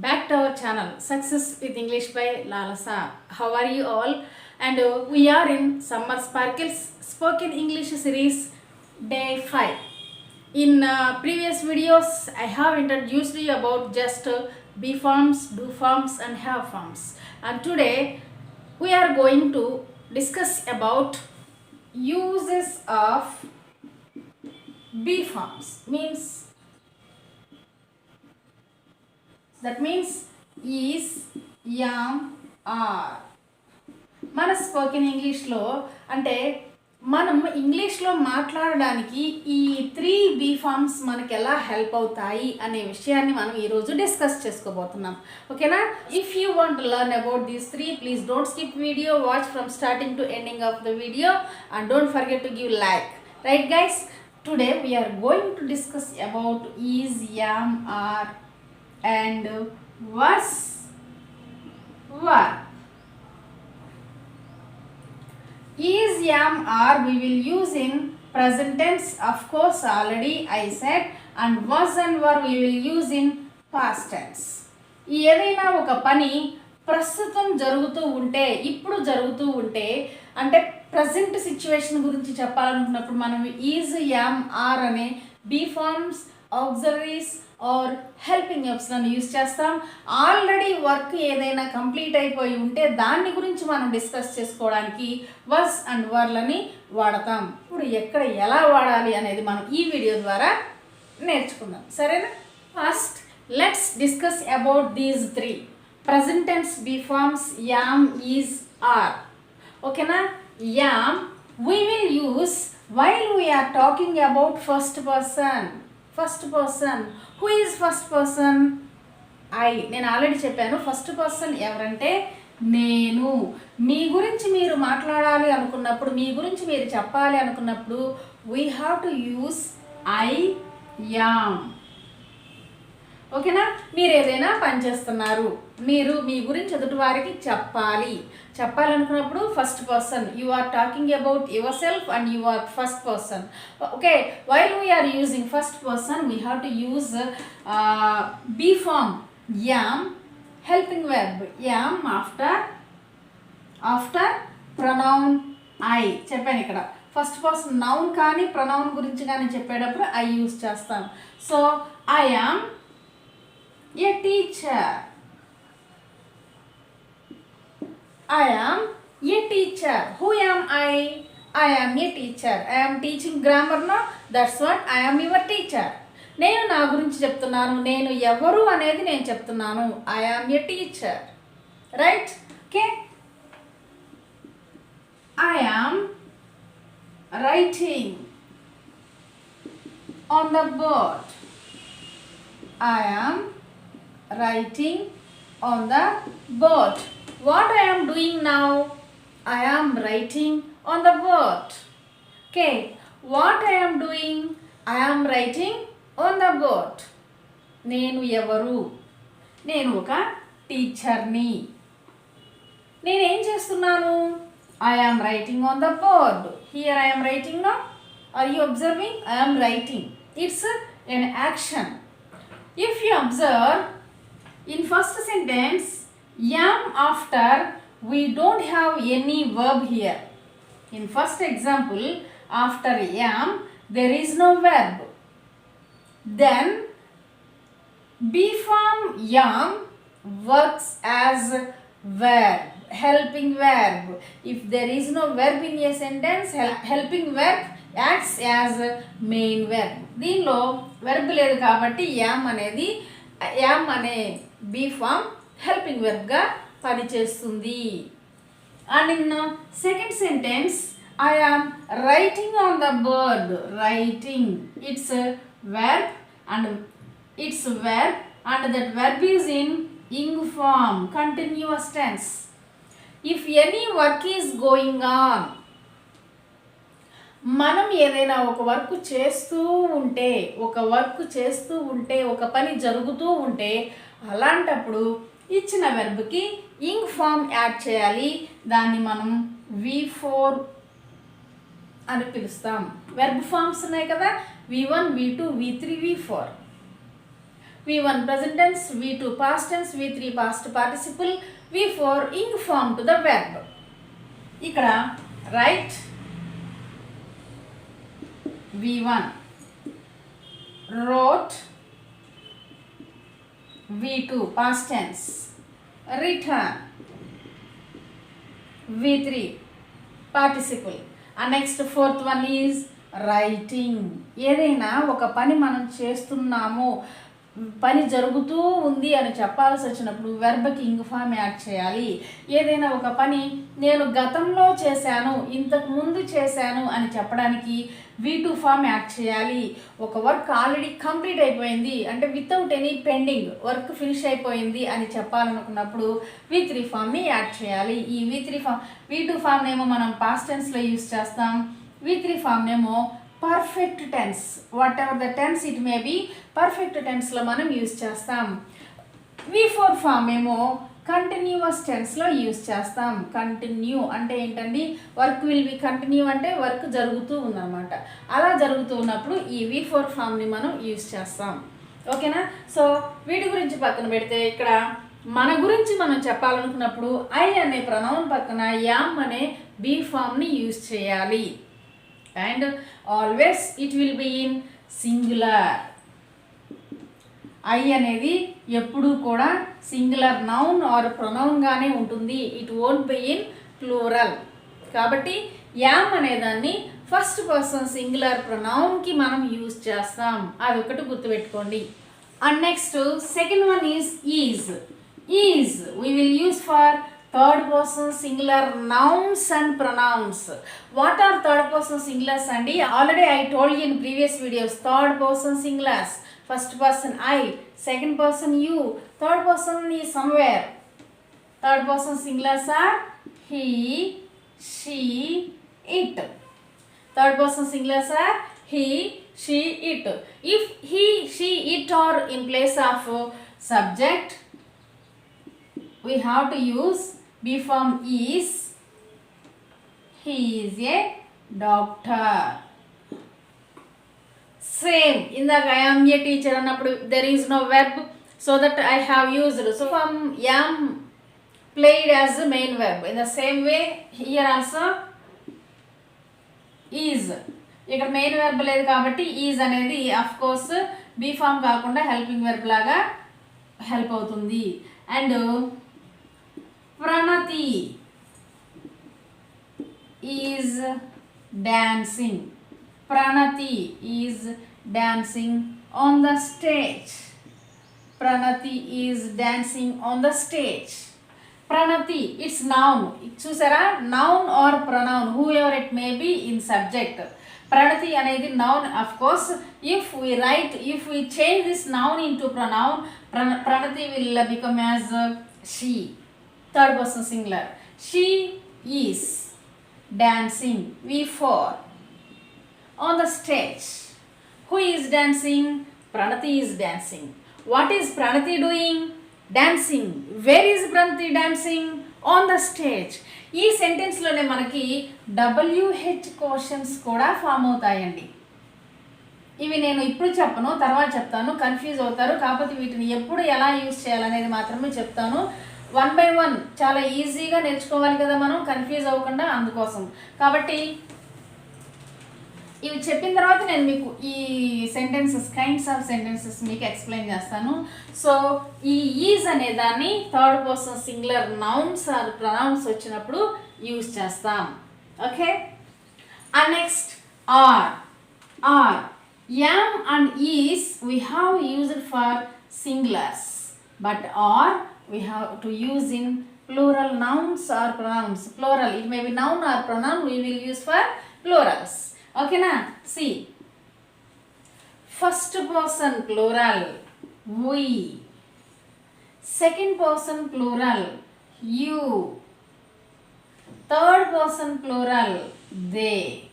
back to our channel Success with English by Lalasa. How are you all? And uh, we are in Summer Sparkles Spoken English series day 5. In uh, previous videos, I have introduced you about just uh, be forms, do forms, and have forms. And today, we are going to discuss about uses of be forms. Means that means is am are మన spoken ఇంగ్లీష్లో అంటే మనం ఇంగ్లీష్లో మాట్లాడడానికి ఈ three B forms మనకి ఎలా help అవుతాయి అనే విషయాన్ని మనం ఈరోజు డిస్కస్ చేసుకోబోతున్నాం. ఓకేనా if you want learn about these three please don't skip video watch from starting to ending of the video and don't forget to give like right guys today we are going to discuss about is am are and was were. Is am are we will use in present tense of course already I said and was and were we will use in past tense. ఏదైనా ఒక పని ప్రస్తుతం జరుగుతూ ఉంటే ఇప్పుడు జరుగుతూ ఉంటే అంటే ప్రజెంట్ సిచ్యువేషన్ గురించి చెప్పాలనుకున్నప్పుడు మనం ఈజ్ యామ్ ఆర్ అనే be forms auxiliaries or helping యాప్స్లను use చేస్తాం. ఆల్రెడీ వర్క్ ఏదైనా కంప్లీట్ అయిపోయి ఉంటే దాన్ని గురించి మనం డిస్కస్ చేసుకోవడానికి వర్స్ అండ్ వర్లని వాడతాం. ఇప్పుడు ఎక్కడ ఎలా వాడాలి అనేది మనం ఈ వీడియో ద్వారా నేర్చుకుందాం. సరేనా? First let's discuss about these three present tense be forms am is are ఓకేనా am we will use while we are talking about first person first person who is first person I నేను already చెప్పాను. First person ఎవరంటే నేను. మీ గురించి మీరు మాట్లాడాలి అనుకున్నప్పుడు మీ గురించి మీరు చెప్పాలి అనుకున్నప్పుడు we have to use I am ఓకేనా? మీరు ఏదైనా పని చేస్తున్నారు మీరు మీ గురించి ఎదుటి వారికి చెప్పాలి. చెప్పాలనుకున్నప్పుడు first person you are talking about yourself and you are first person okay while we are using first person we have to use be form am helping verb am after after pronoun I చెప్పాను ఇక్కడ. First person noun కానీ pronoun గురించి కానీ చెప్పేటప్పుడు I use చేస్తాను. So I am a teacher I am a teacher. Who am I? I am a teacher. I am teaching grammar now That's what I am your teacher. నేను నా గురించి చెప్తున్నాను నేను ఎవరు అనేది నేను చెప్తున్నాను I am a teacher right okay I am writing on the board I am writing on the board what I am doing now? I am writing on the board. Okay, what I am doing? I am writing on the board. నేను ఎవరు నేను ఒక టీచర్ని నేనేం చేస్తున్నాను I am writing on the board here I am writing no are you observing I am writing it's an action if you observe in first sentence yam after we don't have any verb here in first example after yam there is no verb then be form yam works as verb helping verb if there is no verb in a sentence hel- helping verb acts as main verb దీనిలో verb లేదు కాబట్టి yam అనేది yam అనే be form helping వెర్బ్గా పనిచేస్తుంది. And in second sentence I am writing on the board writing it's verb and it's verb and that verb is in ing form continuous tense if any work is going on మనం ఏదైనా ఒక work చేస్తూ ఉంటే ఒక work చేస్తూ ఉంటే ఒక పని జరుగుతూ ఉంటే అలాంటప్పుడు ఇచ్చిన వెర్బ్కి ఇంగ్ ఫామ్ యాడ్ చేయాలి. దాన్ని మనం వి ఫోర్ అని పిలుస్తాం. వెర్బ్ ఫామ్స్ ఉన్నాయి కదా? V one V two V three V four V one present tense V two past tense V three past participle V four ing form to the verb ఇక్కడ right V one wrote V2 past tense return V3 participle and next fourth one is writing ఏదైనా ఒక పని మనం చేస్తున్నాము పని జరుగుతూ ఉంది అని చెప్పాల్సి వచ్చినప్పుడు వెర్బకి ఇంగ్ ఫామ్ యాడ్ చేయాలి. ఏదైనా ఒక పని నేను గతంలో చేశాను ఇంతకు ముందు చేశాను అని చెప్పడానికి వీ టూ ఫామ్ యాడ్ చేయాలి. ఒక వర్క్ ఆల్రెడీ కంప్లీట్ అయిపోయింది. అంటే without any pending work finish అయిపోయింది అని చెప్పాలనుకున్నప్పుడు వి త్రీ ఫామ్ని యాడ్ చేయాలి. ఈ V three form V two form ఏమో మనం పాస్ట్ టెన్స్లో యూస్ చేస్తాం. వి త్రీ ఫామ్ ఏమో perfect tense whatever the tense it may be perfect టెన్స్లో మనం యూజ్ చేస్తాం. వి ఫోర్ ఫామ్ ఏమో కంటిన్యూస్ టెన్స్లో యూస్ చేస్తాం. కంటిన్యూ అంటే ఏంటండి? వర్క్ విల్ బి కంటిన్యూ అంటే వర్క్ జరుగుతూ ఉందన్నమాట. అలా జరుగుతూ ఉన్నప్పుడు ఈ వి ఫోర్ ఫామ్ని మనం యూజ్ చేస్తాం. ఓకేనా సో వీటి గురించి పక్కన పెడితే ఇక్కడ మన గురించి మనం చెప్పాలనుకున్నప్పుడు ఐ అనే ప్రణవం పక్కన యామ్ అనే బీ ఫామ్ని యూజ్ చేయాలి. And always it will be in singular I అనేది ఎప్పుడూ కూడా సింగులర్ నౌన్ ఆర్ ప్రొనౌన్గానే ఉంటుంది. It won't be in plural కాబట్టి యామ్ అనేదాన్ని ఫస్ట్ పర్సన్ సింగులర్ ప్రొనౌన్కి మనం యూజ్ చేస్తాం. అది ఒకటి గుర్తుపెట్టుకోండి. And next second one is is is we will use for third person singular nouns and pronouns. What are third person singulars and already I told you in previous videos third person singulars. First person I, second person you, third person is somewhere. Third person singulars are he, she, it. Third person singulars are he, she, it. If he, she, it are in place of subject, we have to use B form is he is a doctor. Same I am a teacher teacher అన్నప్పుడు is no no verb so that I used. Used from am played played the main verb in the same way here also is ఇక్కడ main verb లేదు కాబట్టి is అనేది of course be form కాకుండా helping verb లాగా help అవుతుంది. And Pranathi is dancing Pranathi is dancing on the stage Pranathi is dancing on the stage Pranathi it's noun చూసారా noun or pronoun whoever it may be in subject Pranathi అనేది noun of course if we right if we change this noun into pronoun Pranathi will become as she Third person singular she is dancing V four on the stage who is dancing Pranati is dancing what is Pranati doing dancing where is Pranati dancing on the stage ఈ సెంటెన్స్లోనే మనకి WH questions కూడా form అవుతాయండి. ఇవి నేను ఇప్పుడు చెప్పను తర్వాత చెప్తాను. కన్ఫ్యూజ్ అవుతారు కాకపోతే వీటిని ఎప్పుడు ఎలా యూజ్ చేయాలనేది మాత్రమే చెప్తాను. వన్ బై వన్ చాలా ఈజీగా నేర్చుకోవాలి కదా మనం కన్ఫ్యూజ్ అవ్వకుండా అందుకోసం. కాబట్టి ఇవి చెప్పిన తర్వాత నేను మీకు ఈ సెంటెన్సెస్ కైండ్స్ ఆఫ్ సెంటెన్సెస్ మీకు ఎక్స్ప్లెయిన్ చేస్తాను. సో ఈ ఈజ్ అనే దాన్ని third person singular nouns or pronouns వచ్చినప్పుడు యూజ్ చేస్తాం. Okay and next are are am and is we have used for singulars but are we have to use in plural nouns or pronouns. Plural it may be noun or pronoun we will use for plurals. Okay na? See first person plural we. Second person plural you. Third person plural they.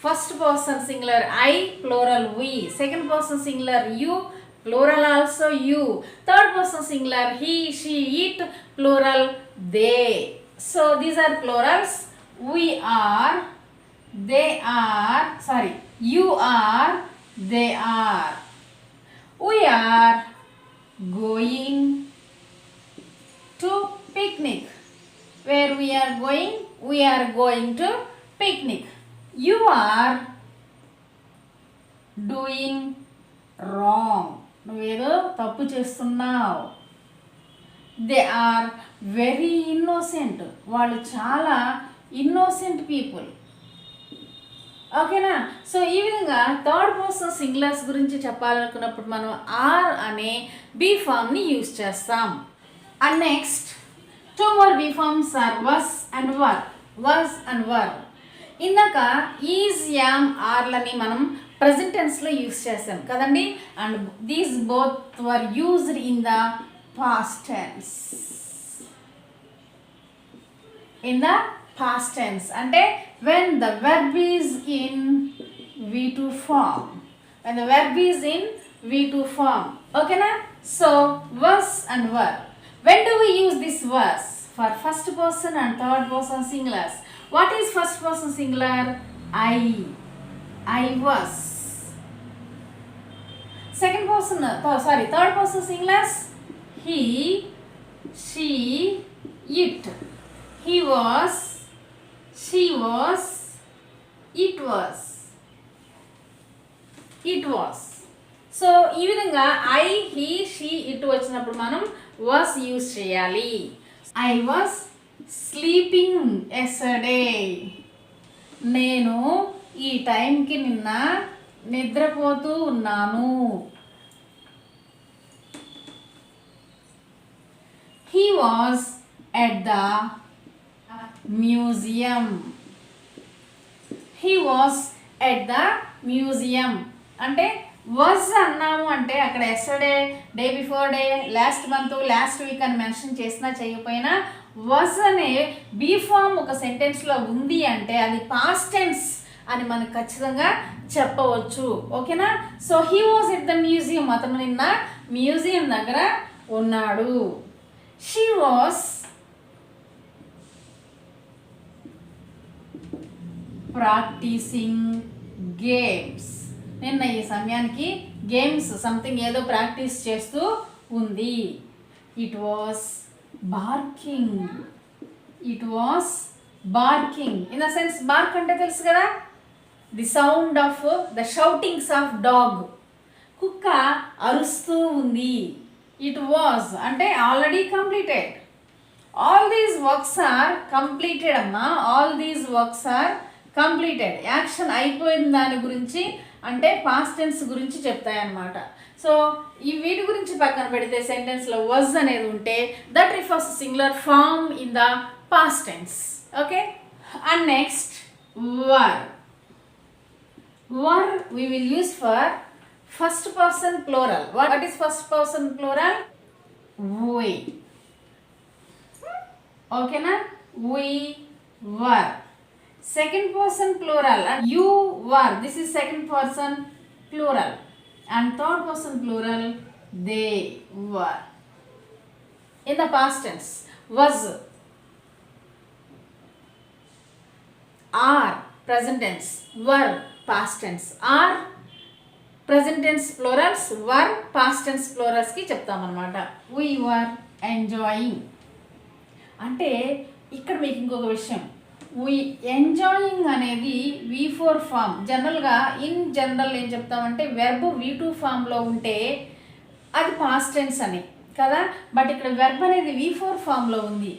First person singular i plural we. Second person singular you plural also you. Third person singular he she it plural they. So these are plurals. We are they are sorry you are they are. We are going to picnic. Where we are going? We are going to picnic. You are doing wrong నువ్వేదో తప్పు చేస్తున్నావు. They are very innocent వాళ్ళు చాలా innocent people ఓకేనా? So ఈ విధంగా third person singulars గురించి చెప్పాలనుకున్నప్పుడు మనం ఆర్ అనే బీ ఫామ్ని యూజ్ చేస్తాం. And next two more be forms are was and were was and were ఇందాక ఈజ్ యామ్ ఆర్లని మనం ప్రజెంట్ టెన్స్లో యూస్ చేశాను కదండి? And these both were used in the past tense in the past tense అంటే when the verb is in V two form when the verb is in V two form ఓకేనా so was and were when do we use this was for first person and third person singulars what is first person singular I I was second person sorry third person singulars he she it he was she was it was it was so ఈ విధంగా I he she it వచ్చినప్పుడు మనం was use చేయాలి. I was sleeping yesterday నేను ఈ టైంకి నిన్న నిద్రపోతూ ఉన్నాను. He was at the museum he was at the museum అంటే వాజ్ అన్నాము అంటే అక్కడ yesterday day before day last month last week అని మెన్షన్ చేసినా చేయకపోయినా వాజ్ అనే బీ ఫామ్ ఒక సెంటెన్స్లో ఉంది అంటే అది పాస్ట్ టెన్స్ అని మనకు ఖచ్చితంగా చెప్పవచ్చు. ఓకేనా? So he was at the museum అతను నిన్న మ్యూజియం దగ్గర ఉన్నాడు. షీ వాస్ ప్రాక్టీసింగ్ గేమ్స్ నిన్న ఈ సమయానికి గేమ్స్ సంథింగ్ ఏదో ప్రాక్టీస్ చేస్తూ ఉంది. It was barking it was barking in the sense bark అంటే తెలుసు కదా? The sound of the shoutings of dog కుక్క అరుస్తూ ఉంది. ఇట్ వాజ్ అంటే already completed all these works are completed అమ్మా. All these works are completed action అయిపోయిన దాని గురించి అంటే పాస్ట్ టెన్స్ గురించి చెప్తాయన్నమాట. సో ఈ వీటి గురించి పక్కన పెడితే సెంటెన్స్లో వజ్ అనేది ఉంటే that refers singular form in the past tense okay and next were One we will use for first person plural. What is first person plural? We. Okay na? We were. Second person plural. You were. This is second person plural. And third person plural. They were. In the past tense. Was. Are. Present tense. Were past tense are present tense plurals were past tense plurals కి చెప్తామన్నమాట. We were enjoying అంటే ఇక్కడ మీకు ఇంకొక విషయం. We enjoying అనేది V four form జనరల్గా in general ఏం చెప్తామంటే వెర్బ్ వి టూ ఫామ్లో ఉంటే అది పాస్ట్ టెన్స్ అని కదా? బట్ ఇక్కడ వెర్బ్ అనేది వి ఫోర్ ఫామ్లో ఉంది.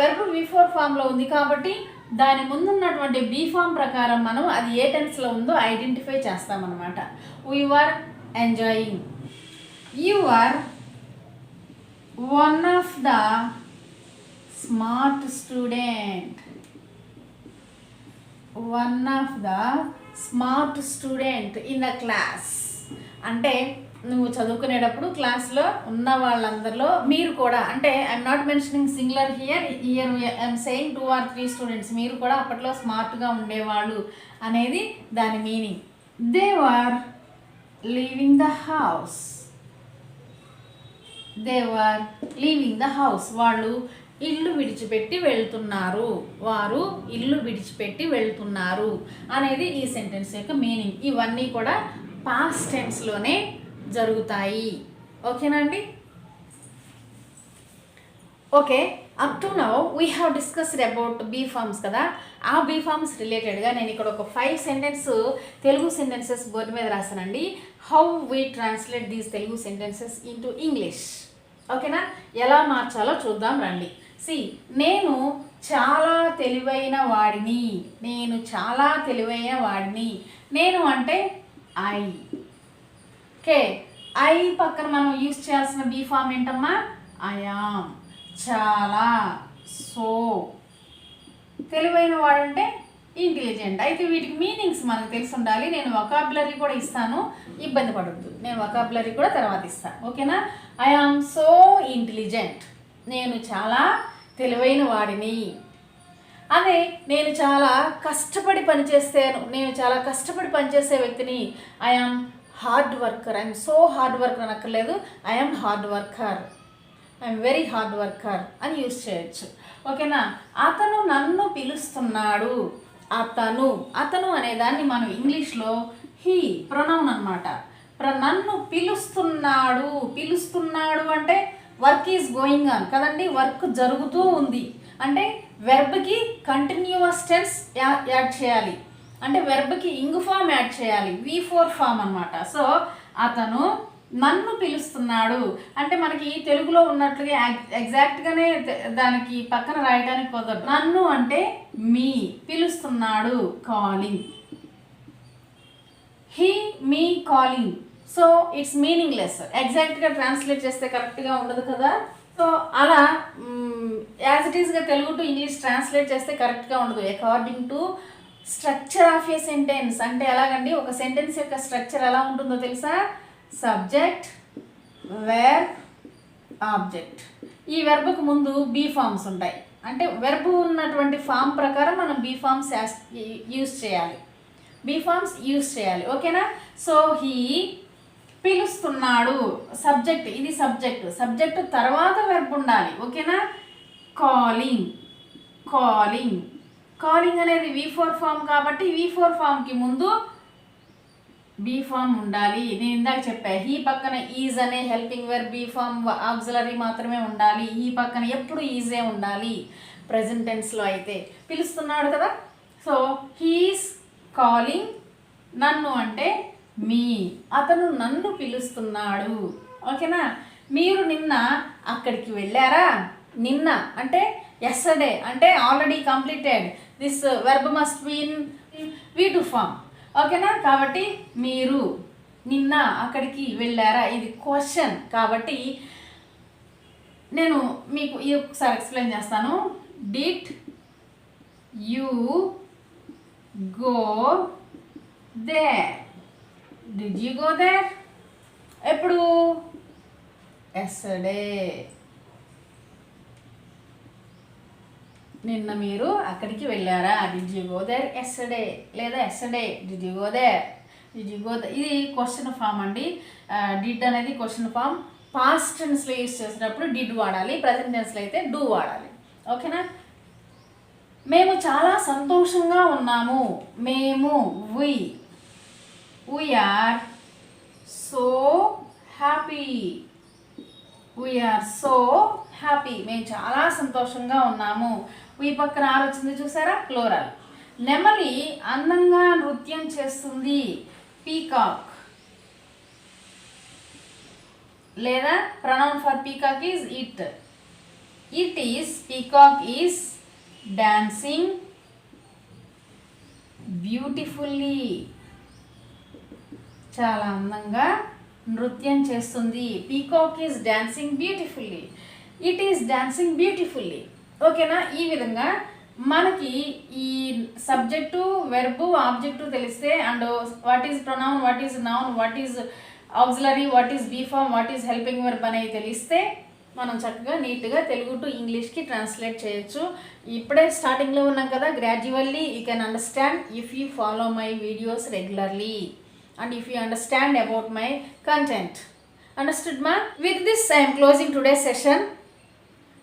వెర్బ్ వి ఫోర్ ఫామ్లో ఉంది కాబట్టి దాని ముందున్నటువంటి బీఫామ్ ప్రకారం మనం అది ఏ టెన్స్లో ఉందో ఐడెంటిఫై చేస్తామన్నమాట. We are enjoying you are one of the smart student one of the smart student in the class అంటే నువ్వు చదువుకునేటప్పుడు క్లాస్లో ఉన్న వాళ్ళందరిలో మీరు కూడా అంటే I'm not mentioning singular here here I'm saying two or three students మీరు కూడా అప్పట్లో స్మార్ట్గా ఉండేవాళ్ళు అనేది దాని meaning they are leaving the house they are leaving the house వాళ్ళు ఇల్లు విడిచిపెట్టి వెళ్తున్నారు. వారు ఇల్లు విడిచిపెట్టి వెళ్తున్నారు అనేది ఈ సెంటెన్స్ యొక్క మీనింగ్ ఇవన్నీ కూడా పాస్ట్ టెన్స్లోనే జరుగుతాయి. ఓకేనా అండి? Okay up to now we have discussed about be forms కదా. ఆ బీ ఫార్మ్స్ రిలేటెడ్గా నేను ఇక్కడ ఒక five sentence Telugu sentences board మీద రాశానండి. How we translate these Telugu sentences into English ఓకేనా? ఎలా మార్చాలో చూద్దాం రండి. సి నేను చాలా తెలివైన వాడిని. నేను చాలా తెలివైన వాడిని. నేను అంటే ఐ ఓకే. ఐ పక్కన మనం యూస్ చేయాల్సిన బీ ఫామ్ ఏంటమ్మా? ఐఆమ్ చాలా. సో తెలివైన వాడంటే ఇంటెలిజెంట్. అయితే వీటికి మీనింగ్స్ మనకు తెలిసి ఉండాలి. నేను వకాబులరీ కూడా ఇస్తాను. ఇబ్బంది పడద్దు. నేను వకాబులరీ కూడా తర్వాత ఇస్తాను ఓకేనా? I am so intelligent. నేను చాలా తెలివైన వాడిని. అదే నేను చాలా కష్టపడి పనిచేస్తాను. నేను చాలా కష్టపడి పనిచేసే వ్యక్తిని. I am hard worker I'm so hard worker అనక్కర్లేదు. I'm hard worker I'm very hard worker అని యూస్ చేయొచ్చు. ఓకేనా? అతను నన్ను పిలుస్తున్నాడు. అతను అతను అనేదాన్ని మనం ఇంగ్లీష్లో హీ ప్రొనౌన్ అనమాట ప్ర నన్ను పిలుస్తున్నాడు. పిలుస్తున్నాడు అంటే వర్క్ ఈజ్ గోయింగ్ ఆన్ కదండి? వర్క్ జరుగుతూ ఉంది. అంటే వెర్బ్కి కంటిన్యూస్ టెన్స్ యాడ్ చేయాలి. అంటే వెర్బ్కి ఇంగు ఫామ్ యాడ్ చేయాలి వి ఫోర్ ఫామ్ అనమాట సో అతను నన్ను పిలుస్తున్నాడు. అంటే మనకి తెలుగులో ఉన్నట్లుగా ఎగ్జాక్ట్గానే దానికి పక్కన రాయడానికి కుదరదు నన్ను అంటే మీ పిలుస్తున్నాడు calling he me calling so it's meaningless ఎగ్జాక్ట్గా ట్రాన్స్లేట్ చేస్తే కరెక్ట్గా ఉండదు కదా. సో అలా యాజ్ ఇట్ ఈస్గా తెలుగు టు ఇంగ్లీష్ ట్రాన్స్లేట్ చేస్తే కరెక్ట్గా ఉండదు. According to structure of a sentence అంటే ఎలాగండి? ఒక సెంటెన్స్ యొక్క స్ట్రక్చర్ ఎలా ఉంటుందో తెలుసా? సబ్జెక్ట్ వెర్బ్ ఆబ్జెక్ట్ ఈ వెర్బ్కు ముందు బీ ఫామ్స్ ఉంటాయి. అంటే వెర్బ్ ఉన్నటువంటి ఫామ్ ప్రకారం మనం బీ ఫామ్స్ యూస్ చేయాలి. బీ ఫామ్స్ యూస్ చేయాలి. ఓకేనా సో హీ పిలుస్తున్నాడు. సబ్జెక్ట్ ఇది సబ్జెక్ట్ సబ్జెక్ట్ తర్వాత వెర్బ్ ఉండాలి. ఓకేనా కాలింగ్ కాలింగ్ కాలింగ్ అనేది వి ఫోర్ ఫామ్ కాబట్టి వి ఫోర్ ఫామ్కి ముందు బీ ఫామ్ ఉండాలి. నేను ఇందాక చెప్పా హీ పక్కన ఈజ్ అనే helping verb be form auxiliary మాత్రమే ఉండాలి. ఈ పక్కన ఎప్పుడు ఈజే ఉండాలి? ప్రజెంట్ టెన్స్లో అయితే పిలుస్తున్నాడు కదా. సో హీస్ కాలింగ్ నన్ను అంటే మీ. అతను నన్ను పిలుస్తున్నాడు. ఓకేనా? మీరు నిన్న అక్కడికి వెళ్ళారా? నిన్న అంటే ఎస్టర్డే అంటే already completed this verb must been V two form ఓకేనా కాబట్టి మీరు నిన్న అక్కడికి వెళ్ళారా ఇది క్వశ్చన్ కాబట్టి నేను మీకు ఈ ఒకసారి ఎక్స్ప్లెయిన్ చేస్తాను did you go there did you go there ఎప్పుడు ఎస్టర్డే నిన్న మీరు అక్కడికి వెళ్ళారా? Did you go there yesterday లేదా yesterday did you go there did you go ఇది క్వశ్చన్ ఫామ్ అండి. డిడ్ అనేది క్వశ్చన్ ఫామ్ పాస్ట్ టెన్స్లో యూస్ చేసినప్పుడు డిడ్ వాడాలి. ప్రజెంట్ టెన్స్లో అయితే డూ వాడాలి. ఓకేనా మేము చాలా సంతోషంగా ఉన్నాము. మేము we we are so happy we are so happy మేము చాలా సంతోషంగా ఉన్నాము. ఈ పక్కన ఆరు వచ్చింది చూసారా? క్లోరల్ నెమలి అందంగా నృత్యం చేస్తుంది. పీకాక్ లేదా pronoun for peacock is it it is peacock is dancing beautifully చాలా అందంగా నృత్యం చేస్తుంది. Peacock is dancing beautifully it is dancing beautifully ఓకేనా ఈ విధంగా మనకి ఈ సబ్జెక్టు వెర్బు ఆబ్జెక్టు తెలిస్తే and what is pronoun what is noun what is auxiliary what is be form what is helping verb అనేది తెలిస్తే మనం చక్కగా నీట్గా తెలుగు టు ఇంగ్లీష్కి ట్రాన్స్లేట్ చేయొచ్చు. ఇప్పుడే స్టార్టింగ్లో ఉన్నాం కదా gradually you can understand if you follow my videos regularly and if you understand about my content understood మా with this I'm closing today session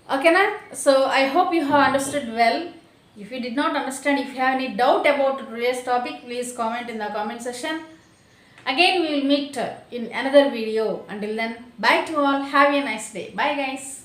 Okay, na? so I hope you have understood well. If you did not understand, if you have any doubt about today's topic, please comment in the comment section. Again, we will meet in another video. Until then, bye to all. Have a nice day. Bye, guys.